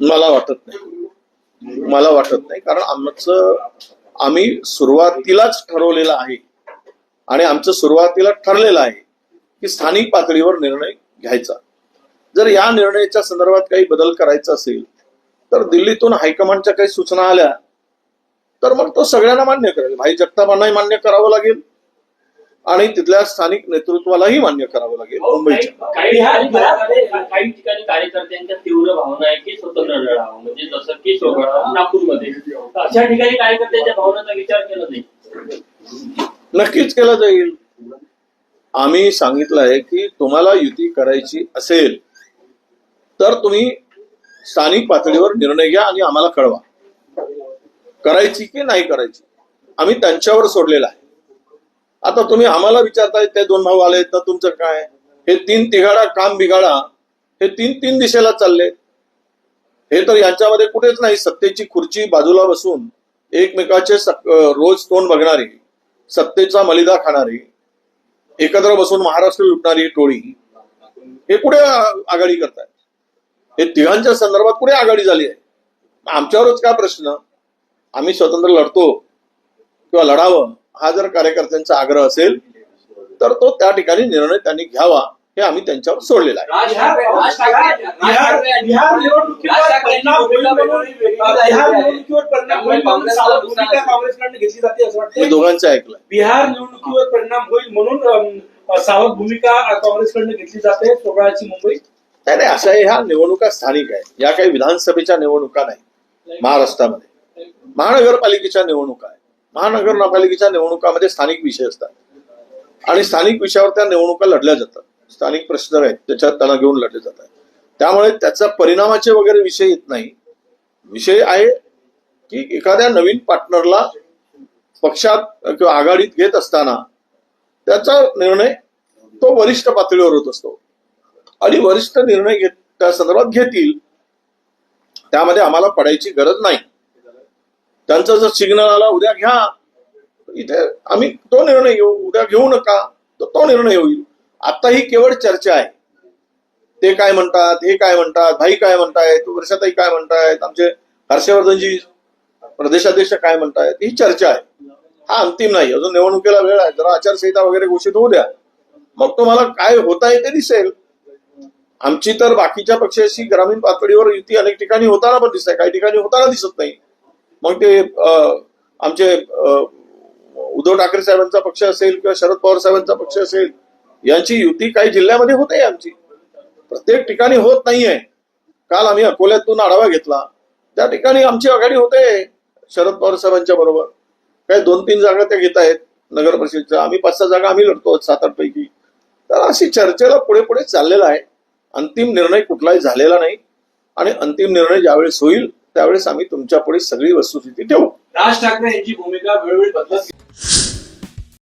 मला वाटत नाही. मला वाटत नाही. कारण आमचं आम्ही सुरुवातीलाच ठरवलेलं आहे आणि आमचं सुरुवातीला ठरलेलं आहे की स्थानिक पातळीवर निर्णय घ्यायचा. जर या निर्णयाच्या संदर्भात काही बदल करायचा असेल तर दिल्लीतून हायकमांडच्या काही सूचना आल्या तर मग तो सगळ्यांना मान्य करेल. भाई जगतापांनाही मान्य करावं लागेल. आणि तिथल्या स्थानिक नेतृत्वालाही मान्य करावं लागेल हो, मुंबईच्या. काही ठिकाणी कार्यकर्त्यांच्या तीव्र भावना आहे की स्वतंत्र लढावं म्हणजे जसं की नागपूरमध्ये. अशा ठिकाणी कार्यकर्त्यांच्या भावनांचा विचार केला नाही नक्कीच केलं जाईल. आम्ही सांगितलं आहे की तुम्हाला युती करायची असेल तर तुम्ही स्थानिक पातळीवर निर्णय घ्या आणि आम्हाला कळवा. करायची की नाही करायची आम्ही त्यांच्यावर सोडलेलं आहे. आता तुम्ही आम्हाला विचारताय ते दोन भाऊ आले तर तुमचं काय? हे तीन तिघाडा काम बिघाडा हे तीन तीन दिशेला चालले हे तर यांच्यामध्ये कुठेच नाही सत्तेची खुर्ची बाजूला बसून एकमेकाचे सक- रोज तोंड बघणारी सत्तेचा मलिदा खाणारी एकत्र बसून महाराष्ट्र लुटणारी टोळी हे कुठे आघाडी करतायत? हे तिघांच्या संदर्भात कुठे आघाडी झाली आहे? आमच्यावरच काय प्रश्न? आम्ही स्वतंत्र लढतो किंवा लढावं? हा जर कार्यकर्त्यांचा आग्रह असेल तर तो त्या ठिकाणी निर्णय त्यांनी घ्यावा हे आम्ही त्यांच्यावर सोडलेला आहे. मी वाटतं दोघांचं ऐकलंय. बिहार निवडणुकीवर परिणाम होईल म्हणून सावध भूमिका काँग्रेसकडनं घेतली जाते सोहळ्याची मुंबई. नाही नाही अशा ह्या निवडणुका स्थानिक आहेत. या काही विधानसभेच्या निवडणुका नाही महाराष्ट्रामध्ये. महानगरपालिकेच्या निवडणुका आहेत. महानगरपालिकेच्या निवडणुकामध्ये स्थानिक विषय असतात. आणि स्थानिक विषयावर त्या निवडणुका लढल्या जातात. स्थानिक प्रश्न आहेत त्याच्यात त्यांना घेऊन लढले जातात. त्यामुळे त्याचा परिणामाचे वगैरे विषय येत नाही. विषय आहे की एखाद्या नवीन पार्टनरला पक्षात किंवा आघाडीत घेत असताना त्याचा निर्णय तो वरिष्ठ पातळीवर होत असतो. आणि वरिष्ठ निर्णय घेत त्या संदर्भात घेतील. त्यामध्ये आम्हाला पडायची गरज नाही. त्यांचा जर सिग्नल आला उद्या घ्या. इथे आम्ही तो निर्णय घेऊ. उद्या घेऊ नका तर तो निर्णय होईल. आता ही केवळ चर्चा आहे. ते काय म्हणतात हे काय म्हणतात भाई काय म्हणतायत वर्षाताई काय म्हणतायत आमचे हर्षवर्धनजी प्रदेशाध्यक्ष काय म्हणतायत ही चर्चा आहे. हा अंतिम नाही. अजून निवडणुकीला वेळ आहे. जरा आचारसंहिता वगैरे घोषित होऊ द्या. मग तुम्हाला काय होत आहे ते दिसेल. आमची तर बाकीच्या पक्षाशी ग्रामीण पातळीवर युती अनेक ठिकाणी होताना पण दिसत आहे काही ठिकाणी होताना दिसत नाही. मग ते आमचे उद्धव ठाकरे साहेबांचा पक्ष असेल किंवा शरद पवार साहेबांचा पक्ष असेल यांची युती काही जिल्ह्यामध्ये होते आमची. प्रत्येक ठिकाणी होत नाहीये. काल आम्ही अकोल्यातून आढावा घेतला. त्या ठिकाणी आमची आघाडी होते शरद पवार साहेबांच्या बरोबर. काही दोन तीन जागा त्या घेत आहेत नगर परिषदच्या. आम्ही पाच सहा जागा आम्ही लढतो सात आठ पैकी तर अशी चर्चेला पुढे पुढे चाललेला आहे. अंतिम निर्णय कुठलाही झालेला नाही. आणि अंतिम निर्णय ज्यावेळेस होईल त्यावेळेस आम्ही तुमच्यापुढे सगळी वस्तुस्थिती ठेवू. राज ठाकरे यांची भूमिका वेळोवेळी बदलत